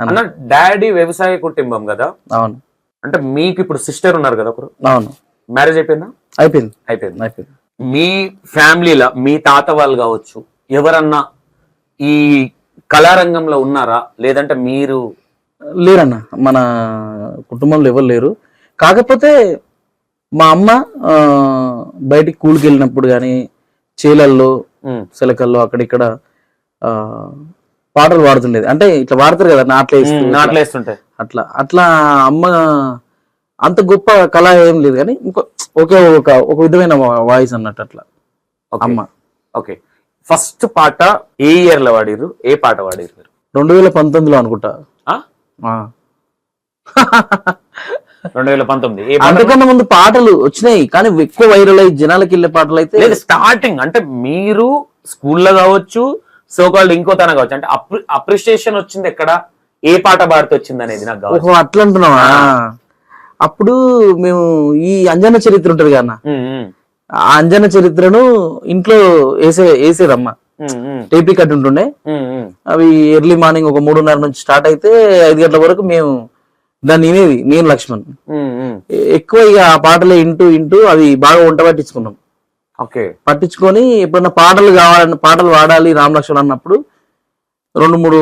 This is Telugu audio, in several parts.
అన్న. డాడీ వ్యవసాయ కుటుంబం కదా? అవును. అంటే మీకు ఇప్పుడు సిస్టర్ ఉన్నారు కదా ఒకరు? అవును. మ్యారేజ్ అయిపోయిందా? అయిపోయింది. అయిపోయింది? అయిపోయింది. మీ ఫ్యామిలీలో మీ తాత వాళ్ళు కావచ్చు ఎవరన్నా ఈ కళారంగంలో ఉన్నారా? లేదంటే మీరు లేరన్న. మన కుటుంబంలో ఎవరు లేరు. కాకపోతే మా అమ్మ బయటికి కూలికి వెళ్ళినప్పుడు కానీ చేలల్లో ఉమ్, చిలకల్లో అక్కడిక్కడ ఆ, పాటలు పాడుతుండేది. అంటే ఇట్లా పాడతారు కదా నాట్లే ఉమ్, నాట్లేస్తుంటే అట్లా అట్లా అమ్మ అంత గొప్ప కళ ఏం లేదు కానీ ఇంకో ఒకే ఒక ఒక విధమైన వాయిస్ అన్నట్టు అట్లా. అమ్మ. ఓకే. ఫస్ట్ పాట ఏ ఇయర్లో వాడిరు ఏ పాట వాడిరు మీరు? రెండు వేల పంతొమ్మిదిలో అనుకుంటా. రెండు వేల పంతొమ్మిది. అంతకన్నా ముందు పాటలు వచ్చినాయి కానీ ఎక్కువ వైరల్ అయ్యి జనాలకి వెళ్ళే పాటలు అయితే స్టార్టింగ్ అంటే మీరు స్కూల్లో కావచ్చు సో కాల్డ్ ఇంకో తన కావచ్చు. అంటే అప్రిషియేషన్ వచ్చింది ఎక్కడ? ఏ పాట పాడితే వచ్చింది అనేది నాకు అట్లా అంటున్నావా? అప్పుడు మేము ఈ అంజన చరిత్ర ఉంటది కదా ఆ అంజన చరిత్రను ఇంట్లో వేసే వేసేదమ్మ. టేపీ కట్ ఉంటుండే. అవి ఎర్లీ మార్నింగ్ ఒక మూడున్నర నుంచి స్టార్ట్ అయితే ఐదు గంటల వరకు మేము దాన్ని వినేది నేను లక్ష్మణ్. ఎక్కువ ఇక ఆ పాటలే ఇంటూ ఇంటూ అవి బాగా వంట పట్టించుకున్నాం. పట్టించుకొని ఎప్పుడన్నా పాటలు కావాలని పాటలు వాడాలి రామ్ లక్ష్మణ్ అన్నప్పుడు రెండు మూడు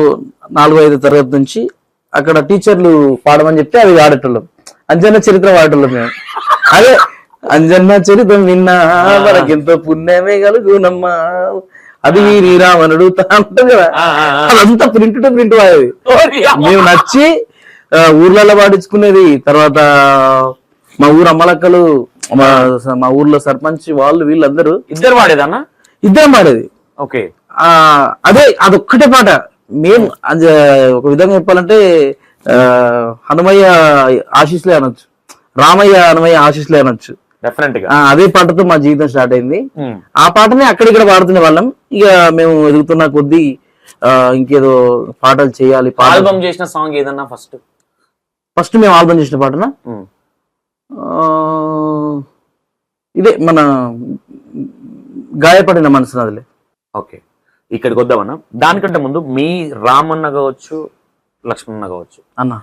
నాలుగు ఐదు తరగతి నుంచి అక్కడ టీచర్లు పాడమని చెప్తే అవి వాడేటోళ్ళం అంజన్న చరిత్ర వాడేటోళ్ళం మేము. అదే అంజన్న చరిత్ర విన్నా మనకెంతో పుణ్యమే కలుగునమ్మా. అది శ్రీరామనుడు ఉంటుంది కదా. అదంతా ప్రింట్ టు ప్రింట్ వాడేది. మేము నచ్చి ఊర్లలో పాడించుకునేది తర్వాత మా ఊరు అమ్మలక్కలు మా మా ఊర్లో సర్పంచ్ వాళ్ళు వీళ్ళందరూ ఇద్దరు వాడేదన్నా ఇద్దరం పాడేది. ఓకే. అదే అదొక్కటే పాట. మేము ఒక విధంగా చెప్పాలంటే హనుమయ్య ఆశీస్లే అనొచ్చు. రామయ్య హనుమయ్య ఆశీస్లే అనొచ్చు. డెఫినెట్గా. ఆ, అదే పాటతో మా జీవితం స్టార్ట్ అయింది. ఉమ్, ఆ పాటని అక్కడిక్కడ పాడుతున్న వాళ్ళం. ఇక మేము ఎదుగుతున్న కొద్దీ ఇంకేదో పాటలు చేయాలి ఆల్బమ్ చేసిన సాంగ్ ఏదన్నా ఫస్ట్ ఫస్ట్ మేము ఆల్బమ్ చేసిన పాటన? ఆ, ఇదే మన గాయపడిన మనసు నదిలే. ఓకే. ఇక్కడికి వద్దామన్నా. దానికంటే ముందు మీ రామన్న కావచ్చు లక్ష్మణన్న కావచ్చు. అన్న.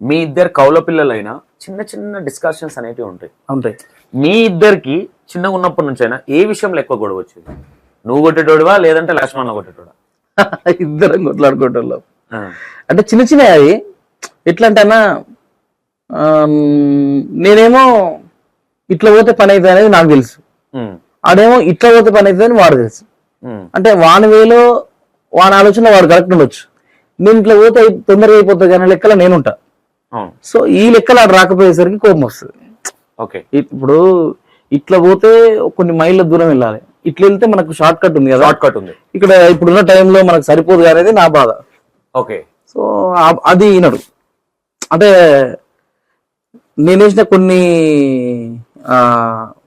మీ ఇద్దరు కౌల పిల్లలైనా చిన్న చిన్న డిస్కషన్స్ అనేటివి ఉంటాయి. ఉంటాయి. మీ ఇద్దరికి చిన్నగా ఉన్నప్పటి నుంచైనా ఏ విషయంలో ఎక్కువ గొడవ వచ్చేది? నువ్వు కొట్టేటోడువా లేదంటే లక్ష్మణ కొట్టేటోడా? ఇద్దరం కొట్లాడుకోవటంలో. అంటే చిన్న చిన్న అవి ఎట్లా అంటే అన్న ఆమ్, నేనేమో ఇట్లా పోతే పని అవుతుంది అనేది నాకు తెలుసు. ఆడేమో ఇట్లా పోతే పని అవుతుంది అని వాడు తెలుసు. అంటే వాని వేలో వాని ఆలోచన వాడు కరెక్ట్ ఉండొచ్చు. నేను ఇట్లా పోతే తొందరగా అయిపోతుంది కానీ లెక్కల నేనుంటా సో ఈ లెక్కలు ఆడు రాకపోయేసరికి కోపం వస్తుంది. ఓకే. ఇప్పుడు ఇట్లా పోతే కొన్ని మైళ్ళ దూరం వెళ్ళాలి. ఇట్లా వెళ్తే మనకు షార్ట్ కట్ ఉంది కదా. షార్ట్ కట్ ఉంది. ఇక్కడ ఇప్పుడున్న టైంలో మనకు సరిపోదు అనేది నా బాధ. ఓకే. సో అది ఈనడు. అంటే నేను వేసిన కొన్ని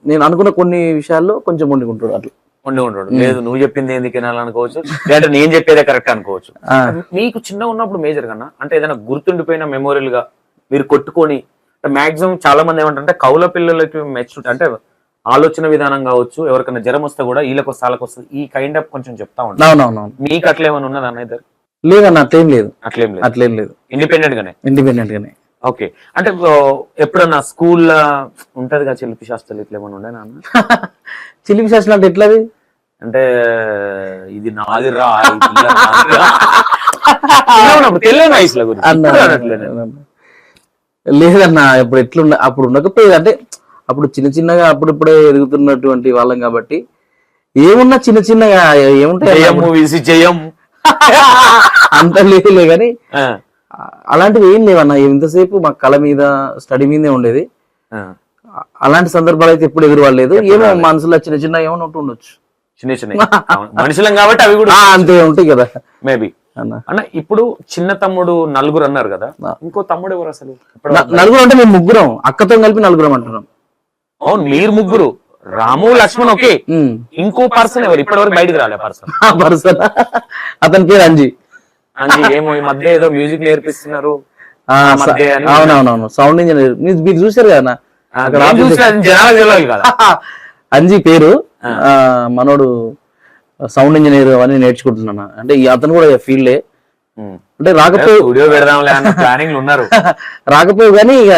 నేను అనుకున్న కొన్ని విషయాల్లో కొంచెం వండుకుంటాడు అట్లా. ఉండి ఉంటాడు లేదు నువ్వు చెప్పింది ఎందుకు వినాలనుకోవచ్చు లేదంటే నేను చెప్పేదే కరెక్ట్ అనుకోవచ్చు. మీకు చిన్నగా ఉన్నప్పుడు మేజర్ కన్నా అంటే ఏదైనా గుర్తుండిపోయిన మెమోరియల్గా మీరు కొట్టుకొని మాక్సిమం చాలా మంది ఏమంటారంటే కౌల పిల్లలకి మెచ్యూరిటీ అంటే ఆలోచన విధానం కావచ్చు ఎవరికైనా జ్వరం వస్తే కూడా వీళ్ళకి వస్తే వాళ్ళకి వస్తుంది ఈ కైండ్ ఆఫ్ కొంచెం చెప్తా అవునవునవును. మీకు అట్లా ఏమైనా ఉన్నదా అన్న ఇద్దరు? లేదన్న అట్లేం లేదు. అట్లేం లేదు. అట్లేం లేదు. ఇండిపెండెంట్ గానే? ఇండిపెండెంట్ గానే. ఓకే. అంటే ఎప్పుడన్నా స్కూల్లో ఉంటది కదా చెల్లి శాస్త్రాలు ఇట్లా ఏమైనా ఉండే నాన్న? చిలిపి శాసనం అంటే ఎట్లది అంటే ఇది నాది నాదిరా. తెలియని వయసులో. లేదన్న ఇప్పుడు ఎట్లున్న అప్పుడు ఉండకపోయేది. అంటే అప్పుడు చిన్న చిన్నగా అప్పుడిప్పుడే ఎదుగుతున్నటువంటి వాళ్ళం కాబట్టి ఏమున్నా చిన్న చిన్నగా ఏముంటాయి మూవీస్ అంత లేదులే కానీ అలాంటివి ఏం లేవన్న. ఇంతసేపు మా కళ మీద స్టడీ మీదే ఉండేది. అలాంటి సందర్భాలు అయితే ఎప్పుడు ఎదురువాలేదు ఏమో మనసులో చిన్న చిన్న ఏమైనా ఉంటూ ఉండొచ్చు. చిన్న చిన్న. మనుషులం కాబట్టి అవి కూడా అంతే ఉంటాయి కదా. మేబీ అన్న. ఇప్పుడు చిన్న తమ్ముడు నలుగురు అన్నారు కదా. ఇంకో తమ్ముడు ఎవరు అసలు? నలుగురు అంటే మేము ముగ్గురం. అక్కతో కలిపి నలుగురం అంటున్నాం. మీరు ముగ్గురు. రాము లక్ష్మణ్ ఓకే. ఇంకో పర్సన్ ఎవరు? ఇప్పటివరకు బయటికి రాలే పర్సన్. పర్సన్. అతని పేరు అంజీ. ఏమో ఈ మధ్య ఏదో మ్యూజిక్ నేర్పిస్తున్నారు. అని- అవునవునవును సౌండ్ ఇంజనీర్ మీరు చూసారు కదా అంజీ పేరు. మనోడు సౌండ్ ఇంజనీర్ అవన్నీ నేర్చుకుంటున్నాను. అంటే అతను కూడా ఫీల్డే. అంటే రాకపోయి ప్లానింగ్ ఉన్నారు. రాకపోయి కానీ ఇక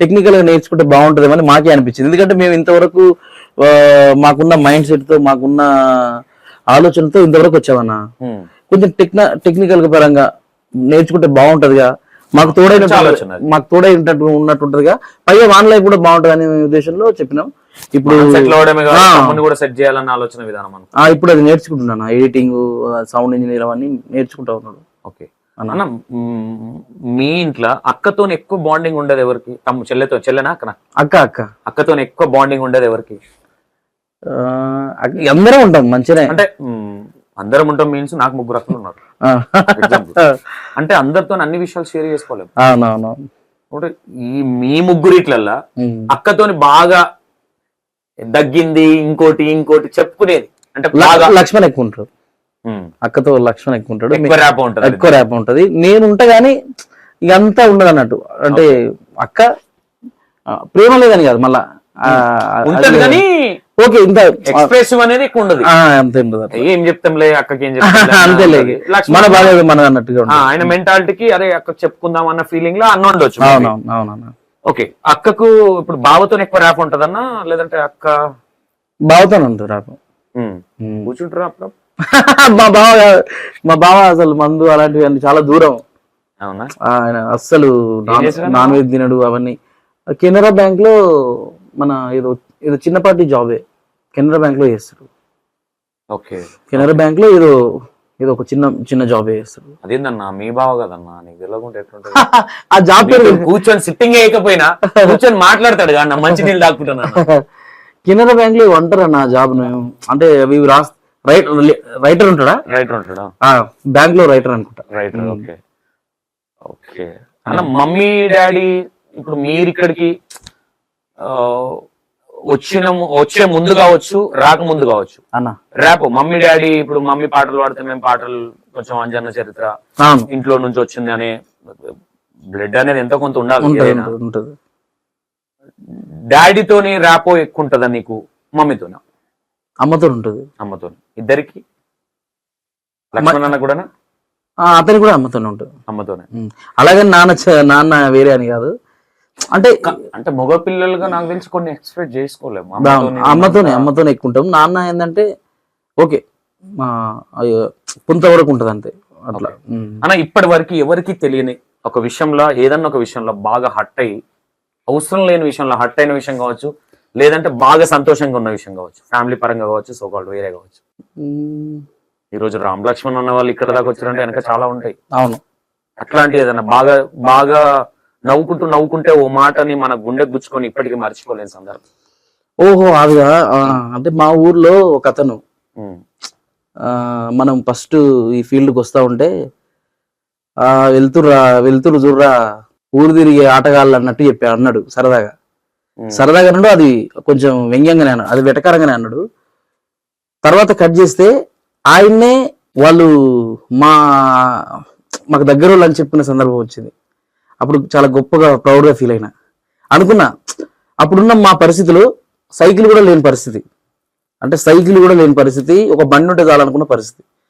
టెక్నికల్గా నేర్చుకుంటే బాగుంటుందేమని మాకే అనిపించింది. ఎందుకంటే మేము ఇంతవరకు మాకున్న మైండ్ సెట్తో మాకున్న ఆలోచనతో ఇంతవరకు వచ్చామన్నా. కొంచెం టెక్న టెక్నికల్ పరంగా నేర్చుకుంటే బాగుంటదిగా. మాకు తోడైన. మాకు తోడైనట్టు ఉన్నట్టు ఉంటదిగా పైగా ఆన్ లైఫ్ కూడా బాగుంటది అనే ఉద్దేశంలో చెప్పినాం. ఇప్పుడు కూడా సెట్ చేయాలన్న ఆలోచన విధానం ఇప్పుడు అది నేర్చుకుంటున్నాను. ఎడిటింగ్ సౌండ్ ఇంజనీర్ అవన్నీ నేర్చుకుంటా ఉన్నాడు. ఓకే. అన్న. మ్, ఇంట్లో అక్కతో ఎక్కువ బాండింగ్ ఉండేది ఎవరికి? తమ్ము చెల్లెతో చెల్లెనా అక్కన? అక్క అక్క. అక్కతో ఎక్కువ బాండింగ్ ఉండేది ఎవరికి? అందరం ఉంటాం మంచిగానే. అంటే అందరం ఉంటాం మీన్స్ నాకు ముగ్గురు అక్కలు ఉన్నారు. అంటే అందరితో అన్ని విషయాలు షేర్ చేసుకోలేము. ఈ మీ ముగ్గురిట్లల్లా. అక్కతోని బాగా దగ్గింది ఇంకోటి ఇంకోటి చెప్పుకునేది. అంటే లక్ష్మణ్ ఎక్కువ ఉంటాడు. అక్కతో లక్ష్మణ్ ఎక్కువ ఉంటాడు. ఎక్కువ ర్యాప్ ఉంటుంది. నేను ఉంటా గానీ ఇక అంతా ఉండదు అన్నట్టు అంటే అక్క ప్రేమ లేదని కాదు మళ్ళా ఉంటది కానీ ఓకే ఇంత ఎక్స్ప్రెసివ్ అనేది ఎక్కువ ఉండదు. అంత ఉండదు. ఏం చెప్తాంలే అక్కకి ఏం చెప్తాంలే అంతేలే మన బాగా మన అన్నట్టుగా ఆయన మెంటాలిటీకి అరే అక్క చెప్పుకుందాం అన్న ఫీలింగ్లో అన్న ఉండొచ్చు అవునవును ఓకే అక్కకు ఇప్పుడు బావతో ఎక్కువ ర్యాప్ ఉంటదన్నా లేదంటే అక్క? బావతో ఉంటుంది ర్యాప్. కూర్చుంటారా అప్పుడు మా బావ మా బావ అసలు మందు అలాంటివి అన్ని చాలా దూరం. అవునా? ఆయన అస్సలు నాన్ వెజ్ తినడు అవన్నీ. కెనరా బ్యాంక్లో మన ఏదో ఏదో చిన్నపాటి జాబే కెనరా బ్యాంక్లో చేస్తాడు ఓకే. కెనరా బ్యాంక్లో ఏదో ఏదో ఒక చిన్న చిన్న జాబే చేస్తాడు అదేందన్నా? మీ బావ కదన్నా? నీకు తెలియకుండా ఎట్లుంటది? ఆ జాబ్ పేరు కూర్చొని సిట్టింగ్ వేయకపోయినా కూర్చొని మాట్లాడతాడు కానీ మంచి నీళ్ళు తాగుకుంటున్నా కెనరా బ్యాంక్లో ఉంటారు నా. జాబ్ అంటే అవి రాస్ రైట్ రైటర్ ఉంటాడా? రైట్ ఉంటాడా? బ్యాంక్లో రైటర్ అనుకుంటా. Right okay. ఓకే. అన్న మమ్మీ డాడీ ఇప్పుడు మీరు ఇక్కడికి వచ్చిన వచ్చే ముందు కావచ్చు రాక ముందు కావచ్చు. అన్న. ర్యాప్ మమ్మీ డాడీ ఇప్పుడు మమ్మీ పాటలు పాడితే మేము పాటలు కొంచెం అంజన్న చరిత్ర ఇంట్లో నుంచి వచ్చింది అనే బ్లడ్ అనేది ఎంతో కొంత ఉండాలి డాడీతోని ర్యాపో ఎక్కువ ఉంటుందా. నీకు మమ్మీతోనా? అమ్మతో ఉంటది. అమ్మతో ఇద్దరికి? లక్ష్మణ్ కూడా అతని కూడా అమ్మతోనే ఉంటుంది. అమ్మతోనే. అలాగే నాన్న నాన్న వేరే అని కాదు. అంటే అంటే మగ పిల్లలుగా నాకు తెలిసి కొన్ని ఎక్స్పెక్ట్ చేసుకోలేము. అమ్మతోని అమ్మతోనే ఎక్కువ ఉంటాం. నాన్న ఏంటంటే ఓకే మా అయ్యో, పుంత వరకు ఉంటది అంతే అట్లా. అన్న ఇప్పటి వరకు ఎవరికి తెలియని ఒక విషయంలో ఏదన్నా ఒక విషయంలో బాగా హట్ అయ్యి అవసరం లేని విషయంలో హట్ అయిన విషయం కావచ్చు లేదంటే బాగా సంతోషంగా ఉన్న విషయం కావచ్చు ఫ్యామిలీ పరంగా కావచ్చు సో కాల్డ్ వేరే కావచ్చు. ఈ రోజు రామ్ లక్ష్మణ్ ఉన్న వాళ్ళు ఇక్కడ దాకా వచ్చారంటే వెనక చాలా ఉంటాయి. అవును. అట్లాంటి ఏదైనా బాగా బాగా నవ్వుకుంటూ నవ్వుకుంటే ఓ మాటని మన గుండె గుచ్చుకొని ఇప్పటికీ మర్చిపోలేని సందర్భం. ఓహో అదిగా అంటే మా ఊర్లో ఒక అతను. మనం ఫస్ట్ ఈ ఫీల్డ్కి వస్తా ఉంటే ఆ వెళ్తుర్రా వెళ్తురు చూర్రా ఊరు తిరిగే ఆటగాళ్ళు అన్నట్టు చెప్పా అన్నాడు సరదాగా. సరదాగా అన్నాడు అది కొంచెం వ్యంగ్యంగానే అన్నాడు అది వెటకారంగానే అన్నాడు. తర్వాత కట్ చేస్తే ఆయన్నే వాళ్ళు మా మాకు దగ్గర వాళ్ళు అని చెప్పిన సందర్భం వచ్చింది. అప్పుడు చాలా గొప్పగా ప్రౌడ్గా ఫీల్ అయినా. అనుకున్నా అప్పుడున్న మా పరిస్థితిలో సైకిల్ కూడా లేని పరిస్థితి. అంటే సైకిల్ కూడా లేని పరిస్థితి ఒక బండి ఉంటే చాలనుకున్న పరిస్థితి.